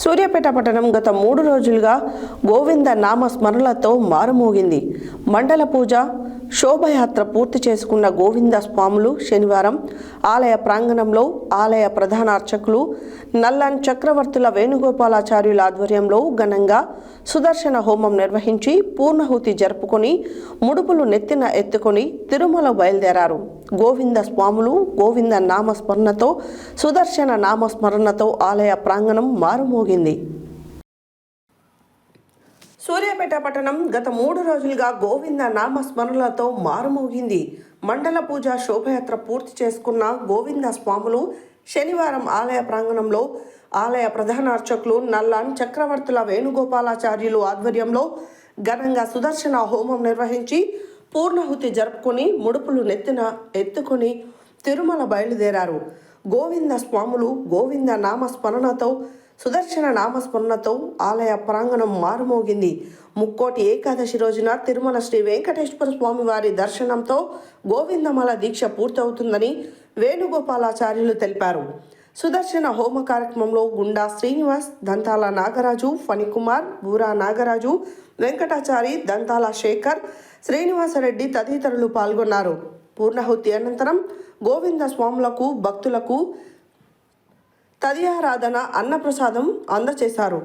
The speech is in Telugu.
సూర్యాపేట పట్టణం గత మూడు రోజులుగా గోవింద నామ స్మరణలతో మారుమోగింది. మండల పూజ శోభయాత్ర పూర్తి చేసుకున్న గోవింద స్వాములు శనివారం ఆలయ ప్రాంగణంలో ఆలయ ప్రధాన అర్చకులు నల్లన్ చక్రవర్తుల వేణుగోపాలాచార్యుల ఆధ్వర్యంలో ఘనంగా సుదర్శన హోమం నిర్వహించి పూర్ణహుతి జరుపుకొని ముడుపులు నెత్తిన ఎత్తుకొని తిరుమల బయలుదేరారు. గోవింద స్వాములు గోవింద నామస్మరణతో సుదర్శన నామస్మరణతో ఆలయ ప్రాంగణం మారుమోగింది. సూర్యాపేట పట్టణం గత మూడు రోజులుగా గోవింద నామస్మరణలతో మారుమోగింది. మండల పూజ శోభయాత్ర పూర్తి చేసుకున్న గోవింద స్వాములు శనివారం ఆలయ ప్రాంగణంలో ఆలయ ప్రధాన అర్చకులు నల్లాన్ చక్రవర్తుల వేణుగోపాలాచార్యులు ఆధ్వర్యంలో ఘనంగా సుదర్శన హోమం నిర్వహించి పూర్ణాహుతి జరుపుకొని ముడుపులు నెత్తిన ఎత్తుకొని తిరుమల బయలుదేరారు. గోవింద స్వాములు గోవింద నామస్మరణతో సుదర్శన నామస్మరణతో ఆలయ ప్రాంగణం మారుమోగింది. ముక్కోటి ఏకాదశి రోజున తిరుమల శ్రీ వెంకటేశ్వర స్వామి వారి దర్శనంతో గోవిందమాల దీక్ష పూర్తవుతుందని వేణుగోపాలాచార్యులు తెలిపారు. సుదర్శన హోమ కార్యక్రమంలో గుండా శ్రీనివాస్ దంతాల నాగరాజు ఫణికుమార్ బూరా నాగరాజు వెంకటాచారి దంతాల శేఖర్ శ్రీనివాసరెడ్డి తదితరులు పాల్గొన్నారు. పూర్ణహుతి అనంతరం గోవింద స్వాములకు భక్తులకు తదియారాధన అన్నప్రసాదం అందజేశారు